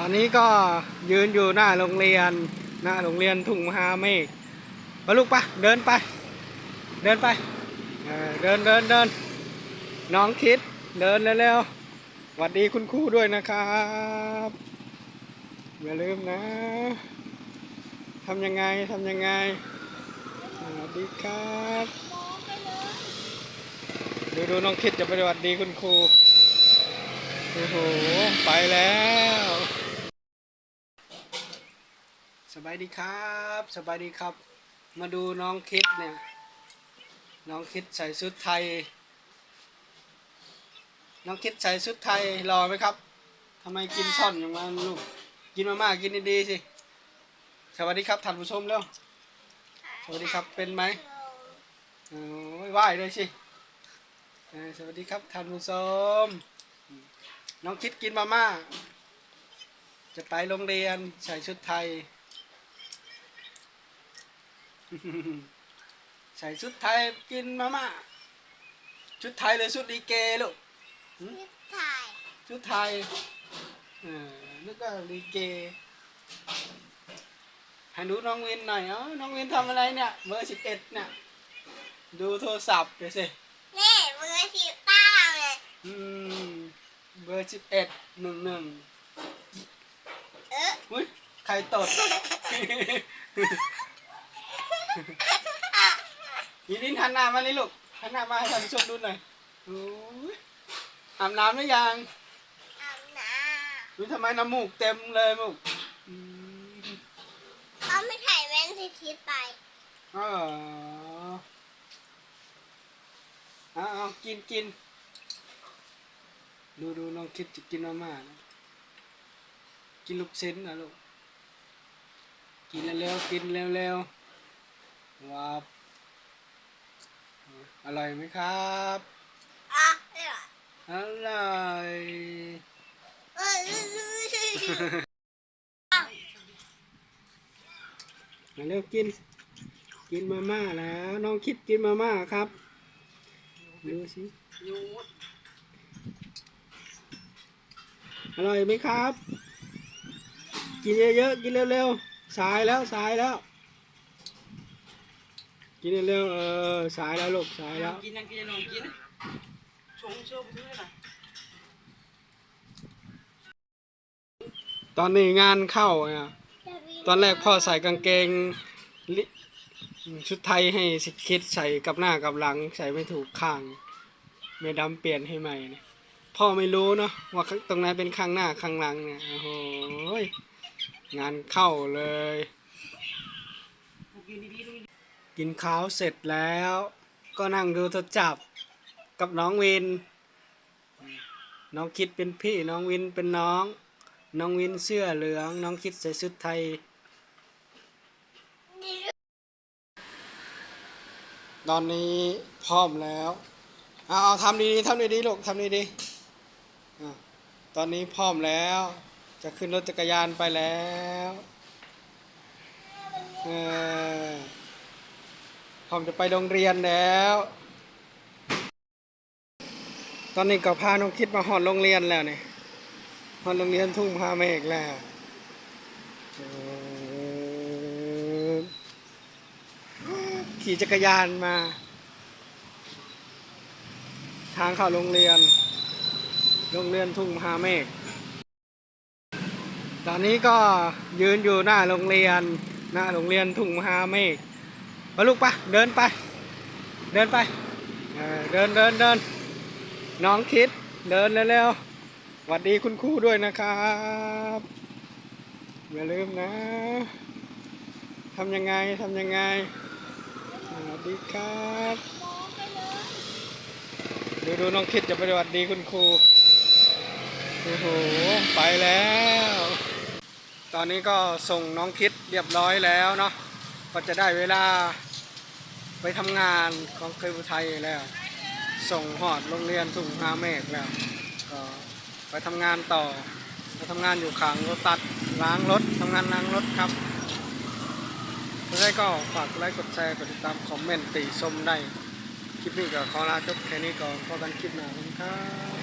ตอนนี้ก็ยืนอยู่หน้าโรงเรียน หน้าโรงเรียนทุ่งมหาเมฆไปลูกปะเดินไป เดินไปเดินเดินเดินน้องคิดเดินเร็วๆหวัดดีคุณครูด้วยนะครับอย่าลืมนะทำยังไงทำยังไงสวัสดีครับดูดูน้องคิดจะไปสวัสดีคุณครูโอ้โห ไปแล้ว สบายดีครับสบายดีครับ มาดูน้องคิดเนี่ย น้องคิดใส่ชุดไทย น้องคิดใส่ชุดไทยรอไหมครับทำไมกินซ่อนอย่างนั้นลูกกินมามากินดีๆสิสวัสดีครับท่านผู้ชมเร็วสวัสดีครับเป็นไหมโอ้ยไหว้เลยสิสวัสดีครับท่านผู้ชมน้องคิดกินมาม่าจะไปโรงเรียนใส่ชุดไทย ใส่ชุดไทยกินมาม่าชุดไทยหรือชุดดีเกลูกถ่ายชุดไทยเออนึกว่าลีเกให้ดูน้องวินหน่อยเอ้าน้องวินทำอะไรเนี่ยเบอร์สิบเอ็ดเนี่ยดูโทรศัพท์เดี๋ยวสินี่มือสิบเก้าเลยอืมเบอร์สิบเอ็ดหนึ่งหนึ่งเอออุ้ยใครตด ยีนินหันหน้ามาเลยลูกหันหน้ามาให้ท่านผู้ชมดูหน่อยโอ้ยอาบน้ำหรือยังอาบน้อุ้ทำไมน้ำมูกเต็มเลยมูกอืมเขาไม่ถ่ายแว่นทีทิศไปอ๋อเอาเอากินกินดูดูน้องคิดจะกินมาม่านะกินลูกชิ้นนะลูก กินเร็วๆกินเร็วๆ ว้าวอร่อยไหมครับอะเอออร่อยเออมาเร็วกิน กินมาม่าแล้วน้องคิดกินมาม่าครับดูสิอร่อยไหมครับ กินเยอะๆ กินเร็วๆ สายแล้วสายแล้ว กินเร็วๆเออสายแล้วลูกสายแล้วกินยังกินยังลองกินชงเชื่อมซื้อนะตอนนี้งานเข้าอะตอนแรกพ่อใส่กางเกงลิชุดไทยให้สิคิดใส่กับหน้ากับหลัง ใส่ไม่ถูกข้างเมดำเปลี่ยนให้ใหม่เนี่ยพ่อไม่รู้เนาะว่าข้างตรงไหนเป็นข้างหน้าข้างหลังเนี่ยโอ้โหยงานเข้าเลย กินข้าวเสร็จแล้วก็นั่งดูโทรศัพท์กับน้องวิน น้องคิดเป็นพี่น้องวินเป็นน้อง น้องวินเสื้อเหลือง น้องคิดใส่ชุดไทย ตอนนี้พร้อมแล้วเอาเอาทำดีๆทำดีๆลูกทำดีๆตอนนี้พร้อมแล้ว จะขึ้นรถจักรยานไปแล้วเออ พร้อมจะไปโรงเรียนแล้ว ตอนนี้ก็พาน้องคิดมาหอดโรงเรียนแล้วเนี่ยหอดโรงเรียนทุ่งพาเมฆแล้วขี่จักรยานมา ทางเข้าโรงเรียน โรงเรียนทุ่งมหาเมฆตอนนี้ก็ยืนอยู่หน้าโรงเรียน หน้าโรงเรียนทุ่งมหาเมฆ ไปลูกปะเดินไป เดินไปเออเดินเดินเดินน้องคิด เดินเร็วๆหวัดดีคุณครูด้วยนะครับอย่าลืมนะทำยังไงทำยังไงสวัสดีครับดูดูน้องคิดจะไปสวัสดีคุณครูโอ้โหไปแล้ว ตอนนี้ก็ส่งน้องคิดเรียบร้อยแล้วเนาะก็จะได้เวลา ไปทำงานของเคยบุไทยแล้ว ส่งหอดโรงเรียนถุงฮาเมฆแล้วก็ไปทำงานต่อไปทำงานอยู่ขังรถตัดล้างรถทำงานล้างรถครับถ้าได้ก็ฝากไลค์กดแชร์กดติดตามคอมเมนต์ติชมได้ คลิปนี้ก็ขอลาจบแค่นี้ก่อนพบกันคลิปหน้าคุณครับ